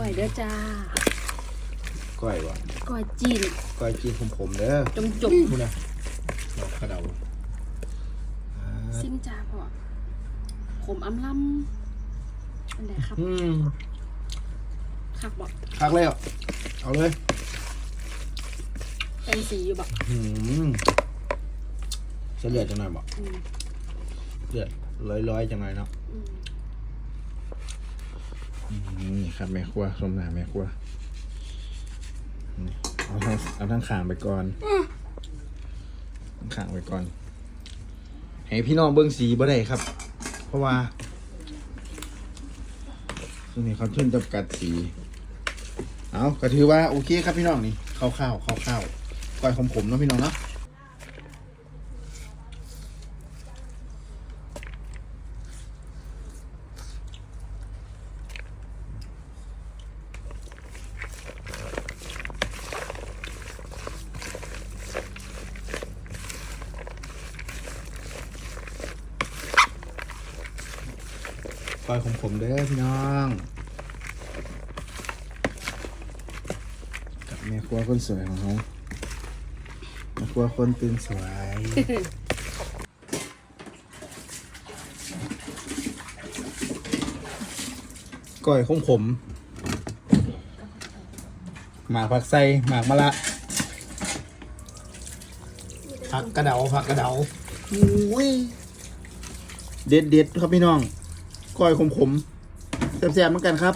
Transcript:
อยเด้อจ้าก้อยวะก้อยจีนก้อยจีนผมๆเด้อจมจมพูดนะดอกกระเดาอ่าซิมจ้าพ่อขมอำลำอันไหนครับอืมคักบอกคักแล้วเอาเลยแปงสีอยู่บอกอืมเสียเลือดจังหน่อยบอกอืมเลือดร้อยๆจังหน่อยเนาะอื ครับแม่ครัวสมนาแม่ครัวเอาทั้งเอาทั้งขางไปก่อนทั้งขางไปก่อน ให้พี่น้องเบิ้งสีบ่ได้ครับ เพราะว่าช่วงนี้เขาทุ่นจำกัดสี เอาก็ถือว่าโอเคครับพี่น้องนี่ข้าวข้าวข้าวข้าวๆก้อยขมๆเนาะพี่น้องเนาะ ก้อยขมๆเด้อพี่น้อง กับแม่ครัวคนสวยของเขาแม่ครัวคนตื่นสวยก้อยขมขมๆหมากผักไส้หมากมะละผักกระเดาผักกระเดาอุ้ยเด็ดเด็ดๆครับพี่น้อง ก้อยขมขมๆแซ่บๆเหมือนกันครับ